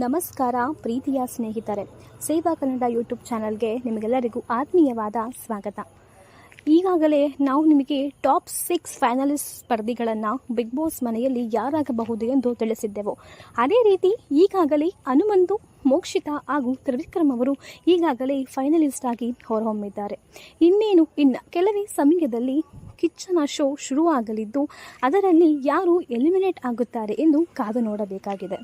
ನಮಸ್ಕಾರ, ಪ್ರೀತಿಯ ಸ್ನೇಹಿತರೆ. ಸೇವಾ ಕನ್ನಡ ಯೂಟ್ಯೂಬ್ ಚಾನಲ್ಗೆ ನಿಮಗೆಲ್ಲರಿಗೂ ಆತ್ಮೀಯವಾದ ಸ್ವಾಗತ. ಈಗಾಗಲೇ ನಾವು ನಿಮಗೆ ಟಾಪ್ ಸಿಕ್ಸ್ ಫೈನಲಿಸ್ಟ್ ಸ್ಪರ್ಧಿಗಳನ್ನು ಬಿಗ್ ಬಾಸ್ ಮನೆಯಲ್ಲಿ ಯಾರಾಗಬಹುದು ಎಂದು ತಿಳಿಸಿದ್ದೆವು. ಅದೇ ರೀತಿ, ಈಗಾಗಲೇ ಹನುಮಂತು, ಮೋಕ್ಷಿತಾ ಹಾಗೂ ತ್ರಿವಿಕ್ರಮ್ ಅವರು ಈಗಾಗಲೇ ಫೈನಲಿಸ್ಟ್ ಆಗಿ ಹೊರಹೊಮ್ಮಿದ್ದಾರೆ. ಇನ್ನೇನು, ಇನ್ನು ಕೆಲವೇ ಸಮಯದಲ್ಲಿ ಕಿಚ್ಚನ ಶೋ ಶುರುವಾಗಲಿದ್ದು, ಅದರಲ್ಲಿ ಯಾರು ಎಲಿಮಿನೇಟ್ ಆಗುತ್ತಾರೆ ಎಂದು ಕಾದು ನೋಡಬೇಕಾಗಿದೆ.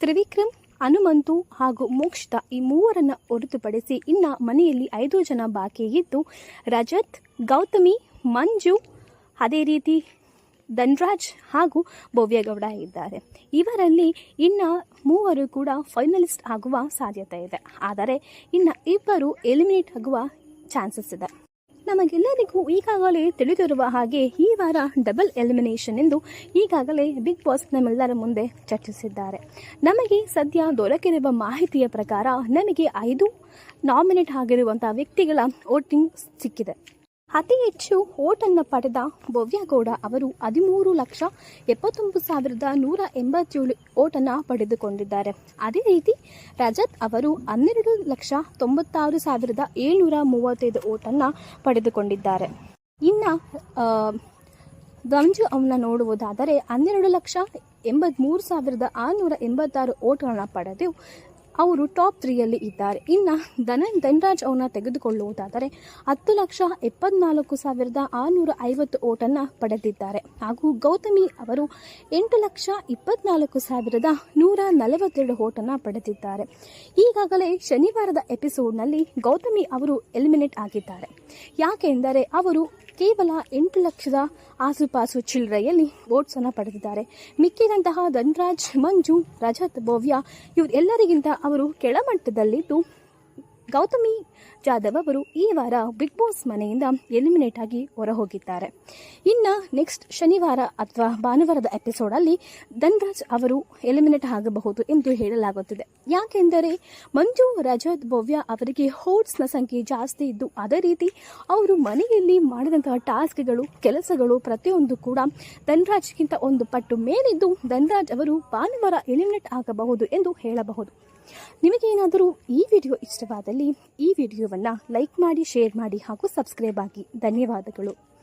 ತ್ರಿವಿಕ್ರಮ್, ಹನುಮಂತು ಹಾಗೂ ಮೋಕ್ಷಿತ ಈ ಮೂವರನ್ನು ಹೊರತುಪಡಿಸಿ ಇನ್ನ ಮನೆಯಲ್ಲಿ ಐದು ಜನ ಬಾಕಿ ಇದ್ದು, ರಜತ್, ಗೌತಮಿ, ಮಂಜು, ಅದೇ ರೀತಿ ಧನ್ರಾಜ್ ಹಾಗೂ ಭವ್ಯಗೌಡ ಇದ್ದಾರೆ. ಇವರಲ್ಲಿ ಇನ್ನ ಮೂವರು ಕೂಡ ಫೈನಲಿಸ್ಟ್ ಆಗುವ ಸಾಧ್ಯತೆ ಇದೆ. ಆದರೆ ಇನ್ನು ಇಬ್ಬರು ಎಲಿಮಿನೇಟ್ ಆಗುವ ಚಾನ್ಸಸ್ ಇದೆ. ನಮಗೆಲ್ಲರಿಗೂ ಈಗಾಗಲೇ ತಿಳಿದಿರುವ ಹಾಗೆ ಈ ವಾರ ಡಬಲ್ ಎಲಿಮಿನೇಷನ್ ಎಂದು ಈಗಾಗಲೇ ಬಿಗ್ ಬಾಸ್ ನಮ್ಮೆಲ್ಲರ ಮುಂದೆ ಚರ್ಚಿಸಿದ್ದಾರೆ. ನಮಗೆ ಸದ್ಯ ದೊರಕಿರುವ ಮಾಹಿತಿಯ ಪ್ರಕಾರ ನಮಗೆ ಐದು ನಾಮಿನೇಟ್ ಆಗಿರುವಂಥ ವ್ಯಕ್ತಿಗಳ ವೋಟಿಂಗ್ ಸಿಕ್ಕಿದೆ. ಅತಿ ಹೆಚ್ಚು ಓಟನ್ನು ಪಡೆದ ಭವ್ಯಗೌಡ ಅವರು ಹದಿಮೂರು ಲಕ್ಷ ಎಪ್ಪತ್ತೊಂಬತ್ತು ಸಾವಿರದ ನೂರ ಎಂಬತ್ತೇಳು ಓಟನ್ನು ಪಡೆದುಕೊಂಡಿದ್ದಾರೆ. ಅದೇ ರೀತಿ ರಜತ್ ಅವರು ಹನ್ನೆರಡು ಲಕ್ಷ ತೊಂಬತ್ತಾರು ಸಾವಿರದ ಏಳ್ನೂರ ಮೂವತ್ತೈದು ಓಟನ್ನು ಪಡೆದುಕೊಂಡಿದ್ದಾರೆ. ಇನ್ನು ಗಂಜು ಅವನ್ನ ನೋಡುವುದಾದರೆ ಹನ್ನೆರಡು ಲಕ್ಷ ಎಂಬತ್ತ್ಮೂರು ಸಾವಿರದ ಆರುನೂರ ಎಂಬತ್ತಾರು ಓಟ್ಗಳನ್ನ ಪಡೆದು ಅವರು ಟಾಪ್ ತ್ರೀಯಲ್ಲಿ ಇದ್ದಾರೆ. ಇನ್ನು ಧನ ಧನರಾಜ್ ಅವನ್ನ ತೆಗೆದುಕೊಳ್ಳುವುದಾದರೆ ಹತ್ತು ಲಕ್ಷ ಎಪ್ಪತ್ನಾಲ್ಕು ಸಾವಿರದ ಆರುನೂರ ಐವತ್ತು ಓಟನ್ನು ಪಡೆದಿದ್ದಾರೆ. ಹಾಗೂ ಗೌತಮಿ ಅವರು ಎಂಟು ಲಕ್ಷ ಇಪ್ಪತ್ನಾಲ್ಕು ಸಾವಿರದ ನೂರ ನಲವತ್ತೆರಡು ಓಟನ್ನು ಪಡೆದಿದ್ದಾರೆ. ಈಗಾಗಲೇ ಶನಿವಾರದ ಎಪಿಸೋಡ್ನಲ್ಲಿ ಗೌತಮಿ ಅವರು ಎಲಿಮಿನೇಟ್ ಆಗಿದ್ದಾರೆ. ಯಾಕೆಂದರೆ ಅವರು ಕೇವಲ ಎಂಟು ಲಕ್ಷದ ಆಸುಪಾಸು ಚಿಲ್ಲರೆಯಲ್ಲಿ ವೋಟ್ಸನ್ನು ಪಡೆದಿದ್ದಾರೆ. ಮಿಕ್ಕಿದಂತಹ ಧನ್ರಾಜ್, ಮಂಜು, ರಜತ್, ಭವ್ಯ ಇವರೆಲ್ಲರಿಗಿಂತ ಅವರು ಕೆಳಮಟ್ಟದಲ್ಲಿದ್ದು ಗೌತಮಿ ಜಾಧವ್ ಅವರು ಈ ವಾರ ಬಿಗ್ ಬಾಸ್ ಮನೆಯಿಂದ ಎಲಿಮಿನೇಟ್ ಆಗಿ ಹೊರಹೋಗಿದ್ದಾರೆ. ಇನ್ನು ನೆಕ್ಸ್ಟ್ ಶನಿವಾರ ಅಥವಾ ಭಾನುವಾರದ ಎಪಿಸೋಡಲ್ಲಿ ಧನ್ರಾಜ್ ಅವರು ಎಲಿಮಿನೇಟ್ ಆಗಬಹುದು ಎಂದು ಹೇಳಲಾಗುತ್ತಿದೆ. ಯಾಕೆಂದರೆ ಮಂಜು ರಜತ್ ಭವ್ಯ ಅವರಿಗೆ ಹೋಟ್ಸ್ನ ಸಂಖ್ಯೆ ಜಾಸ್ತಿ ಇದ್ದು, ಅದೇ ರೀತಿ ಅವರು ಮನೆಯಲ್ಲಿ ಮಾಡಿದಂತಹ ಟಾಸ್ಕ್ಗಳು, ಕೆಲಸಗಳು ಪ್ರತಿಯೊಂದು ಕೂಡ ಧನ್ರಾಜ್ಗಿಂತ ಒಂದು ಪಟ್ಟು ಮೇಲಿದ್ದು, ಧನ್ರಾಜ್ ಅವರು ಭಾನುವಾರ ಎಲಿಮಿನೇಟ್ ಆಗಬಹುದು ಎಂದು ಹೇಳಬಹುದು. ನಿಮಗೇನಾದರೂ ಈ ವಿಡಿಯೋ ಇಷ್ಟವಾದಲ್ಲಿ ಈ ವಿಡಿಯೋವನ್ನು ಲೈಕ್ ಮಾಡಿ ಶೇರ್ ಮಾಡಿ ಹಾಗೂ ಸಬ್ಸ್ಕ್ರೈಬ್ ಆಗಿ. ಧನ್ಯವಾದಗಳು.